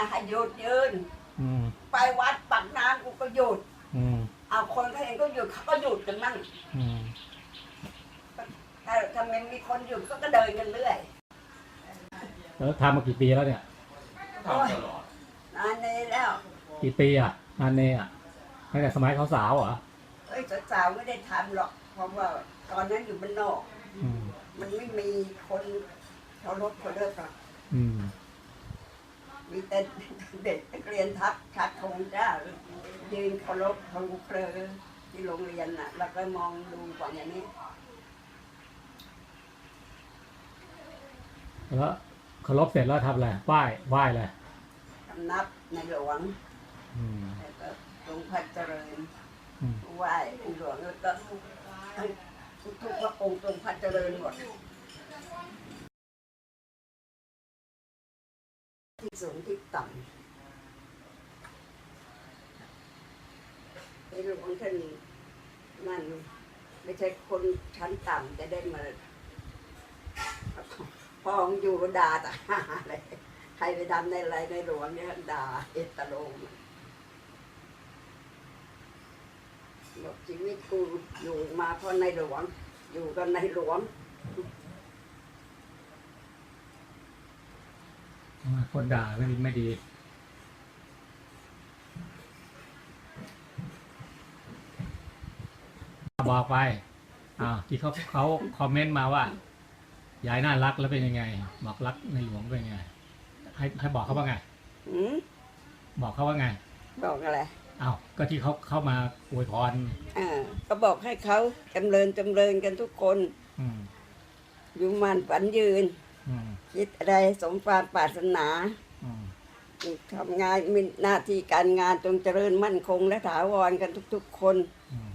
นะให้หยุดยืน อืมไปวัดปักน้ำกูก็หยุด อืมเอาคนเขาเองก็หยุดเขาก็หยุดกันมั่งอืมถ้าถ้ามันมีคนหยุดเขาก็เดินกันเรื่อยแล้วทำมากี่ปีแล้วเนี่ย ทำตลอดนานนี้แล้วกี่ปีอะนานเนอะตั้งแต่สมัยเขาสาวเหรอเอ้ยสาวๆไม่ได้ทำหรอกเพราะว่าตอนนั้นอยู่บ้านนอก อืมมันไม่มีคนเขารถเขาเลิกหรอกอืม มีแต่เด็กนักเรียนทักชักธงจ้ายืนเคารพธงเพลอที่โรงเรียนน่ะ แล้วก็มองดูก่อนอย่างนี้แล้วเคารพเสร็จแล้วทำอะไรไหว้ไหว้เลยคำนับในหลวงอืม แล้วก็ทรงพระเจริญอืม ไหว้ในหลวงแล้วก็ให้ทุกพระองค์ทรงพระเจริญหมด ที่สูงที่ต่ำในหลวงท่านนั่นไม่ใช่คนชั้นต่ำจะได้มาพองอยู่ด่าต่หาเลยใครไปทำในอะไรในหลวงเนี่ยด่าเอตโลมบอกชีวิตกูอยู่มาเพราะในหลวง อยู่กับในหลวง คนด่าไม่ดีไม่ดี บอกไป อ่าที่เขาเขาคอมเมนต์มาว่า ยายน่ารักแล้วเป็นยังไง บอกรักในหลวงเป็นยังไง ให้ให้บอกเขาว่าไง หืมบอกเขาว่าไง บอกอะไร อ้าว ก็ที่เขาเข้ามาอวยพร อ่า ก็บอกให้เขาจำเริญจำเริญกันทุกคน อืม อยู่มันฝันยืนอืม คิดอะไรสมความปรารถนาอืมทำงานมีหน้าที่การงานจงเจริญมั่นคงและถาวรกันทุก ๆ คนอืม